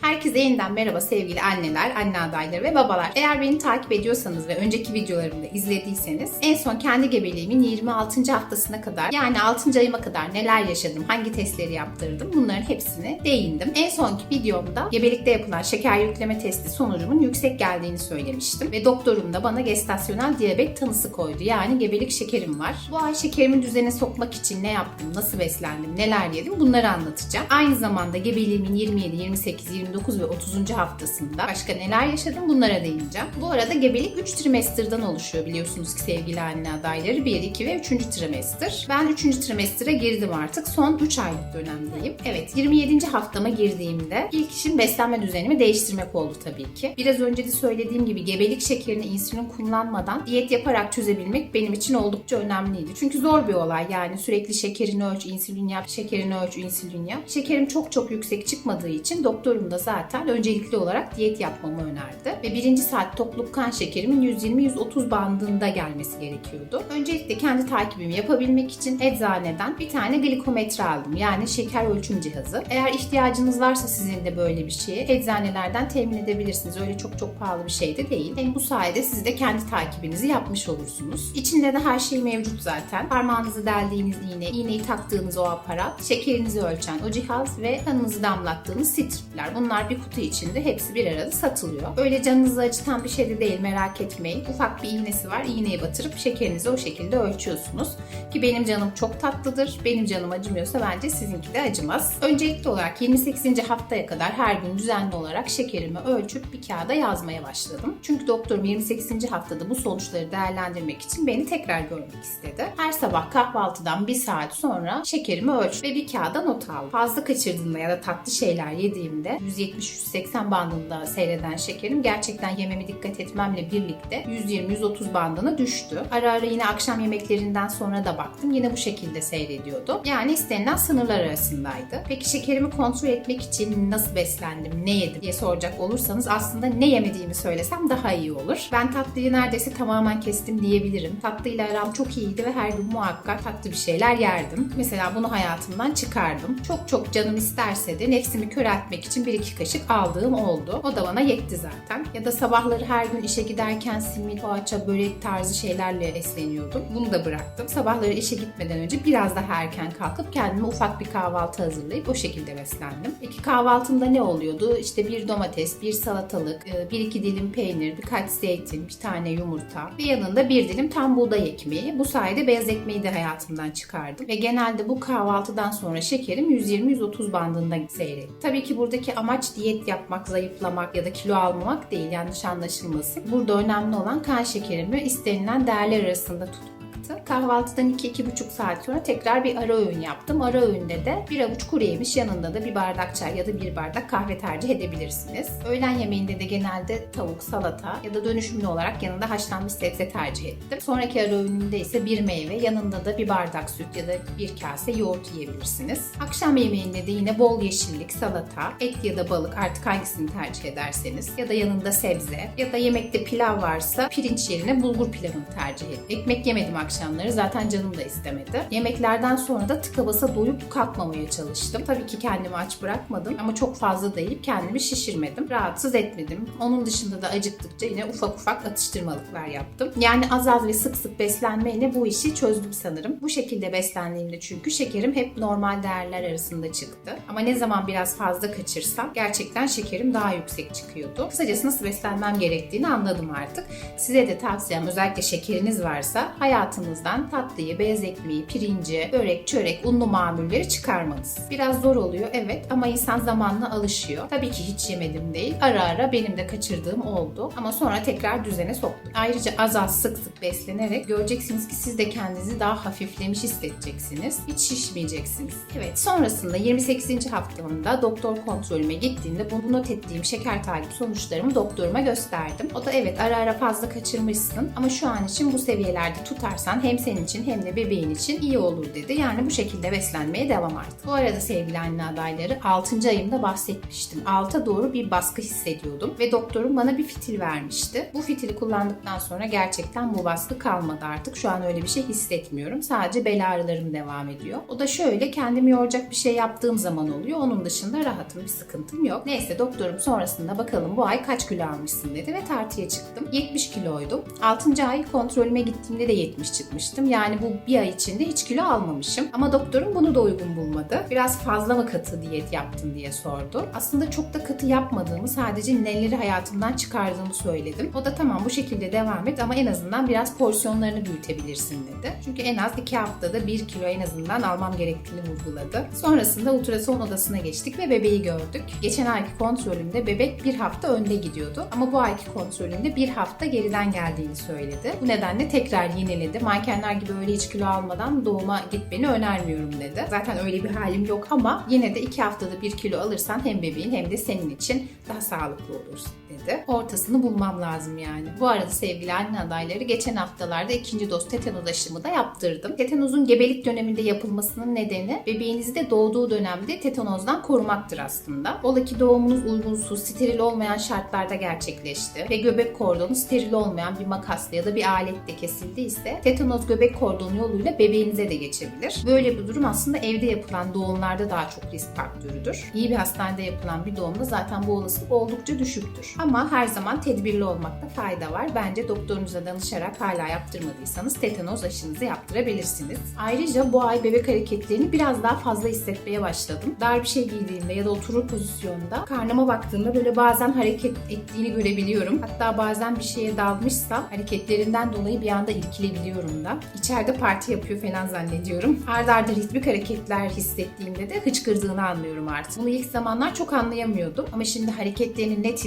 Herkese yeniden merhaba sevgili anneler, anne adayları ve babalar. Eğer beni takip ediyorsanız ve önceki videolarımı da izlediyseniz en son kendi gebeliğimin 26. haftasına kadar yani 6. ayıma kadar neler yaşadım, hangi testleri yaptırdım bunların hepsine değindim. En sonki videomda gebelikte yapılan şeker yükleme testi sonucumun yüksek geldiğini söylemiştim ve doktorum da bana gestasyonel diyabet tanısı koydu. Yani gebelik şekerim var. Bu ay şekerimi düzene sokmak için ne yaptım, nasıl beslendim, neler yedim bunları anlatacağım. Aynı zamanda gebeliğimin 27, 28, 29 ve 30. haftasında başka neler yaşadım bunlara değineceğim. Bu arada gebelik 3 trimester'dan oluşuyor biliyorsunuz ki sevgili anne adayları. 1, 2 ve 3. trimester. Ben 3. trimestere girdim artık. Son 3 aylık dönemdeyim. Evet 27. haftama girdiğimde ilk işim beslenme düzenimi değiştirmek oldu tabii ki. Biraz önce de söylediğim gibi gebelik şekerini insülin kullanmadan diyet yaparak çözebilmek benim için oldukça önemliydi. Çünkü zor bir olay yani sürekli şekerini ölç, insülin yap, şekerini ölç, insülin yap. Şekerim çok çok yüksek çıkmadığı için doktorum da zaten öncelikli olarak diyet yapmamı önerdi. Ve birinci saat tokluk kan şekerimin 120-130 bandında gelmesi gerekiyordu. Öncelikle kendi takibimi yapabilmek için eczaneden bir tane glikometre aldım. Yani şeker ölçüm cihazı. Eğer ihtiyacınız varsa sizin de böyle bir şeye eczanelerden temin edebilirsiniz. Öyle çok çok pahalı bir şey de değil. Hem bu sayede siz de kendi takibinizi yapmış olursunuz. İçinde de her şey mevcut zaten. Parmağınızı deldiğiniz iğne, iğneyi taktığınız o aparat, şekerinizi ölçen o cihaz ve kanınızı damlattığınız stripler. Bunlar bir kutu içinde hepsi bir arada satılıyor. Öyle canınızı acıtan bir şey de değil merak etmeyin. Ufak bir iğnesi var. İğneyi batırıp şekerinizi o şekilde ölçüyorsunuz. Ki benim canım çok tatlıdır. Benim canım acımıyorsa bence sizinki de acımaz. Öncelikli olarak 28. haftaya kadar her gün düzenli olarak şekerimi ölçüp bir kağıda yazmaya başladım. Çünkü doktorum 28. haftada bu sonuçları değerlendirmek için beni tekrar görmek istedi. Her sabah kahvaltıdan bir saat sonra şekerimi ölç ve bir kağıda not al. Fazla kaçırdığımda ya da tatlı şeyler yediğimde 170-180 bandında seyreden şekerim gerçekten yememi dikkat etmemle birlikte 120-130 bandına düştü. Ara ara yine akşam yemeklerinden sonra da baktım. Yine bu şekilde seyrediyordu. Yani istenilen sınırlar arasındaydı. Peki şekerimi kontrol etmek için nasıl beslendim, ne yedim diye soracak olursanız aslında ne yemediğimi söylesem daha iyi olur. Ben tatlıyı neredeyse tamamen kestim diyebilirim. Tatlıyla aram çok iyiydi ve her gün muhakkak tatlı bir şeyler yerdim. Mesela bunu hayatımdan çıkardım. Çok çok canım isterse de nefsimi köreltmek için bir iki kaşık aldığım oldu. O da bana yetti zaten. Ya da sabahları her gün işe giderken simit, poğaça, börek tarzı şeylerle besleniyordum. Bunu da bıraktım. Sabahları işe gitmeden önce biraz daha erken kalkıp kendime ufak bir kahvaltı hazırlayıp o şekilde beslendim. Peki kahvaltımda ne oluyordu? İşte bir domates, bir salatalık, e, bir iki dilim peynir, birkaç zeytin, bir tane yumurta ve yanında bir dilim tam buğday ekmeği. Bu sayede beyaz ekmeği de hayatımdan çıkardım. Ve genelde bu kahvaltıdan sonra şekerim 120-130 bandında seyretti. Tabii ki buradaki amaç diyet yapmak, zayıflamak ya da kilo almamak değil yanlış anlaşılmasın. Burada önemli olan kan şekerimi istenilen değerler arasında tutmak yaptı. Kahvaltıdan 2-2,5 saat sonra tekrar bir ara öğün yaptım. Ara öğünde de bir avuç kuru yemiş yanında da bir bardak çay ya da bir bardak kahve tercih edebilirsiniz. Öğlen yemeğinde de genelde tavuk, salata ya da dönüşümlü olarak yanında haşlanmış sebze tercih ettim. Sonraki ara öğününde ise bir meyve yanında da bir bardak süt ya da bir kase yoğurt yiyebilirsiniz. Akşam yemeğinde de yine bol yeşillik, salata, et ya da balık artık hangisini tercih ederseniz ya da yanında sebze ya da yemekte pilav varsa pirinç yerine bulgur pilavını tercih et. Ekmek yemedim akşamları zaten canım da istemedi. Yemeklerden sonra da tıka basa doyup kalkmamaya çalıştım. Tabii ki kendimi aç bırakmadım ama çok fazla da yiyip kendimi şişirmedim. Rahatsız etmedim. Onun dışında da acıktıkça yine ufak ufak atıştırmalıklar yaptım. Yani az az ve sık sık beslenmeyle bu işi çözdüm sanırım. Bu şekilde beslendiğimde çünkü şekerim hep normal değerler arasında çıktı. Ama ne zaman biraz fazla kaçırsam gerçekten şekerim daha yüksek çıkıyordu. Kısacası nasıl beslenmem gerektiğini anladım artık. Size de tavsiyem özellikle şekeriniz varsa hayatınızdan tatlıyı, beyaz ekmeği, pirinci, börek, çörek, unlu mamulleri çıkarmanız. Biraz zor oluyor evet ama insan zamanla alışıyor. Tabii ki hiç yemedim değil. Ara ara benim de kaçırdığım oldu. Ama sonra tekrar düzene soktum. Ayrıca az az sık sık beslenerek göreceksiniz ki siz de kendinizi daha hafiflemiş hissedeceksiniz. Hiç şişmeyeceksiniz. Evet sonrasında 28. haftamda doktor kontrolüme gittiğimde bu not ettiğim şeker takip sonuçlarımı doktoruma gösterdim. O da evet ara ara fazla kaçırmışsın ama şu an için bu seviyelerde tutarsan alırsan hem senin için hem de bebeğin için iyi olur dedi. Yani bu şekilde beslenmeye devam artık. Bu arada sevgili anne adayları 6. ayımda bahsetmiştim. Alta doğru bir baskı hissediyordum ve doktorum bana bir fitil vermişti. Bu fitili kullandıktan sonra gerçekten bu baskı kalmadı artık. Şu an öyle bir şey hissetmiyorum. Sadece bel ağrılarım devam ediyor. O da şöyle kendimi yoracak bir şey yaptığım zaman oluyor. Onun dışında rahatım, bir sıkıntım yok. Neyse doktorum sonrasında bakalım bu ay kaç kilo almışsın dedi ve tartıya çıktım. 70 kiloydum. 6. ay kontrolüme gittiğimde de 70 çıkmıştım. Yani bu bir ay içinde hiç kilo almamışım. Ama doktorum bunu da uygun bulmadı. Biraz fazla mı katı diyet yaptın diye sordu. Aslında çok da katı yapmadığımı sadece neleri hayatımdan çıkardığımı söyledim. O da tamam bu şekilde devam et ama en azından biraz porsiyonlarını büyütebilirsin dedi. Çünkü en az 2 haftada 1 kilo en azından almam gerektiğini vurguladı. Sonrasında ultrason odasına geçtik ve bebeği gördük. Geçen ayki kontrolümde bebek bir hafta önde gidiyordu. Ama bu ayki kontrolünde bir hafta geriden geldiğini söyledi. Bu nedenle tekrar yeniledi. Mankenler gibi öyle hiç kilo almadan doğuma gitmeni önermiyorum dedi. Zaten öyle bir halim yok ama yine de iki haftada bir kilo alırsan hem bebeğin hem de senin için daha sağlıklı olursun dedi. Ortasını bulmam lazım yani. Bu arada sevgili anne adayları geçen haftalarda ikinci doz tetanoz aşımı da yaptırdım. Tetanozun gebelik döneminde yapılmasının nedeni bebeğinizde doğduğu dönemde tetanozdan korumaktır aslında. Ola ki doğumunuz uygunsuz, steril olmayan şartlarda gerçekleşti ve göbek kordonu steril olmayan bir makasla ya da bir aletle kesildiyse tetanoz göbek kordonu yoluyla bebeğinize de geçebilir. Böyle bir durum aslında evde yapılan doğumlarda daha çok risk faktörüdür. İyi bir hastanede yapılan bir doğumda zaten bu olasılık oldukça düşüktür. Ama her zaman tedbirli olmakta fayda var. Bence doktorunuza danışarak hala yaptırmadıysanız tetanoz aşınızı yaptırabilirsiniz. Ayrıca bu ay bebek hareketlerini biraz daha fazla hissetmeye başladım. Dar bir şey giydiğimde ya da oturur pozisyonda karnıma baktığımda böyle bazen hareket ettiğini görebiliyorum. Hatta bazen bir şeye dalmışsam hareketlerinden dolayı bir anda irkilebiliyorum da. İçeride parti yapıyor falan zannediyorum. Arda arda ritmik hareketler hissettiğimde de hıçkırdığını anlıyorum artık. Bunu ilk zamanlar çok anlayamıyordum ama şimdi hareketlerini net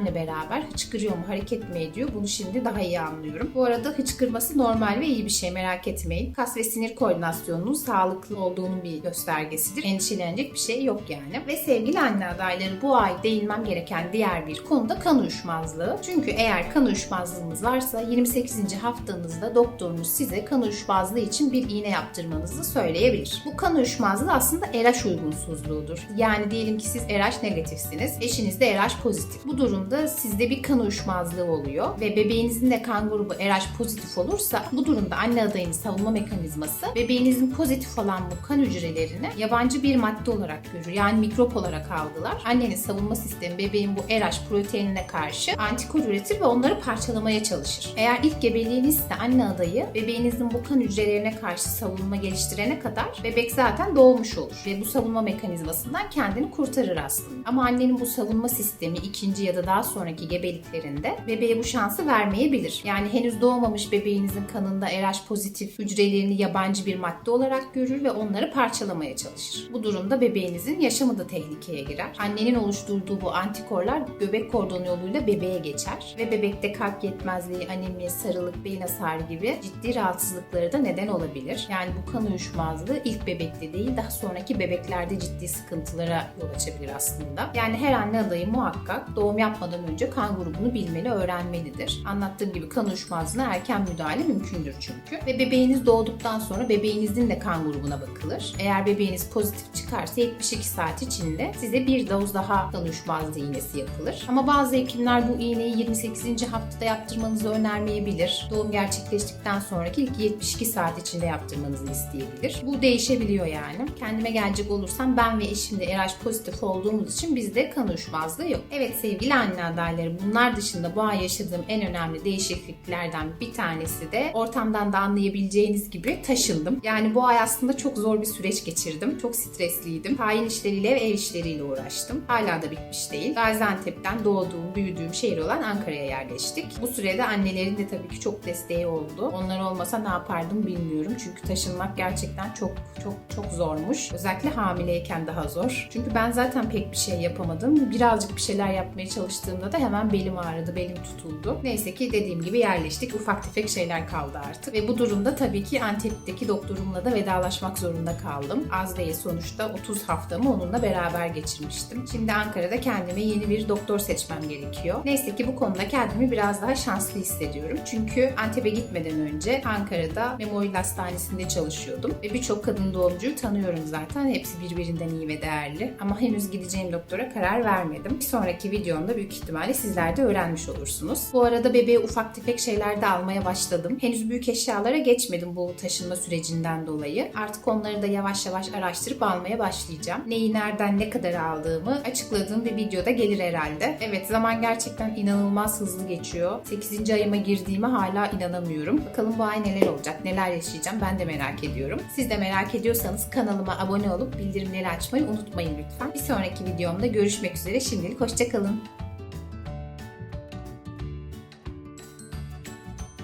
hissetmemle beraber hıçkırıyor mu, hareket mi ediyor bunu şimdi daha iyi anlıyorum. Bu arada hıçkırması normal ve iyi bir şey merak etmeyin. Kas ve sinir koordinasyonunun sağlıklı olduğunun bir göstergesidir. Endişelenecek bir şey yok yani. Ve sevgili anne adayları bu ay değinmem gereken diğer bir konu da kan uyuşmazlığı. Çünkü eğer kan uyuşmazlığınız varsa 28. haftanızda doktorunuz size kan uyuşmazlığı için bir iğne yaptırmanızı söyleyebilir. Bu kan uyuşmazlığı aslında RH uygunsuzluğudur. Yani diyelim ki siz RH negatifsiniz, eşiniz de RH pozitif. Bu durumda sizde bir kan uyuşmazlığı oluyor ve bebeğinizin de kan grubu RH pozitif olursa bu durumda anne adayının savunma mekanizması bebeğinizin pozitif olan bu kan hücrelerini yabancı bir madde olarak görür. Yani mikrop olarak algılar. Annenin savunma sistemi bebeğin bu RH proteinine karşı antikor üretir ve onları parçalamaya çalışır. Eğer ilk gebeliğinizse anne adayı bebeğinizin bu kan hücrelerine karşı savunma geliştirene kadar bebek zaten doğmuş olur ve bu savunma mekanizmasından kendini kurtarır aslında. Ama annenin bu savunma sistemi ikinci ya da daha sonraki gebeliklerinde bebeğe bu şansı vermeyebilir. Yani henüz doğmamış bebeğinizin kanında RH pozitif hücrelerini yabancı bir madde olarak görür ve onları parçalamaya çalışır. Bu durumda bebeğinizin yaşamı da tehlikeye girer. Annenin oluşturduğu bu antikorlar göbek kordonu yoluyla bebeğe geçer ve bebekte kalp yetmezliği, anemi, sarılık, beyin hasarı gibi ciddi rahatsızlıklara da neden olabilir. Yani bu kan uyuşmazlığı ilk bebekte değil daha sonraki bebeklerde ciddi sıkıntılara yol açabilir aslında. Yani her anne adayı muhakkak doğum yapmadan önce kan grubunu bilmeli, öğrenmelidir. Anlattığım gibi kan uyuşmazlığına erken müdahale mümkündür çünkü. Ve bebeğiniz doğduktan sonra bebeğinizin de kan grubuna bakılır. Eğer bebeğiniz pozitif çıkarsa 72 saat içinde size bir doz daha kan uyuşmazlığı iğnesi yapılır. Ama bazı hekimler bu iğneyi 28. haftada yaptırmanızı önermeyebilir. Doğum gerçekleştikten sonraki ilk 72 saat içinde yaptırmanızı isteyebilir. Bu değişebiliyor yani. Kendime gelecek olursam ben ve eşim de RH pozitif olduğumuz için bizde kan uyuşmazlığı yok. Evet sevgili anne adayları bunlar dışında bu ay yaşadığım en önemli değişikliklerden bir tanesi de ortamdan da anlayabileceğiniz gibi taşındım. Yani bu ay aslında çok zor bir süreç geçirdim. Çok stresliydim. Tayin işleriyle ve ev işleriyle uğraştım. Hala da bitmiş değil. Gaziantep'ten doğduğum, büyüdüğüm şehir olan Ankara'ya yerleştik. Bu sürede annelerin de tabii ki çok desteği oldu. Onlar olmasa ne yapardım bilmiyorum. Çünkü taşınmak gerçekten çok çok çok zormuş. Özellikle hamileyken daha zor. Çünkü ben zaten pek bir şey yapamadım. Birazcık bir şeyler yapmaya çalıştığım çıktığımda da hemen belim ağrıdı, belim tutuldu. Neyse ki dediğim gibi yerleştik. Ufak tefek şeyler kaldı artık. Ve bu durumda tabii ki Antep'teki doktorumla da vedalaşmak zorunda kaldım. Az değil sonuçta 30 haftamı onunla beraber geçirmiştim. Şimdi Ankara'da kendime yeni bir doktor seçmem gerekiyor. Neyse ki bu konuda kendimi biraz daha şanslı hissediyorum. Çünkü Antep'e gitmeden önce Ankara'da Memorial Hastanesi'nde çalışıyordum. Ve birçok kadın doğumcuyu tanıyorum zaten. Hepsi birbirinden iyi ve değerli. Ama henüz gideceğim doktora karar vermedim. Bir sonraki videomda büyük ihtimalle sizler de öğrenmiş olursunuz. Bu arada bebeğe ufak tefek şeyler de almaya başladım. Henüz büyük eşyalara geçmedim bu taşınma sürecinden dolayı. Artık onları da yavaş yavaş araştırıp almaya başlayacağım. Neyi nereden ne kadar aldığımı açıkladığım bir videoda gelir herhalde. Evet zaman gerçekten inanılmaz hızlı geçiyor. 8. ayıma girdiğime hala inanamıyorum. Bakalım bu ay neler olacak, neler yaşayacağım ben de merak ediyorum. Siz de merak ediyorsanız kanalıma abone olup bildirimleri açmayı unutmayın lütfen. Bir sonraki videomda görüşmek üzere. Şimdilik hoşçakalın.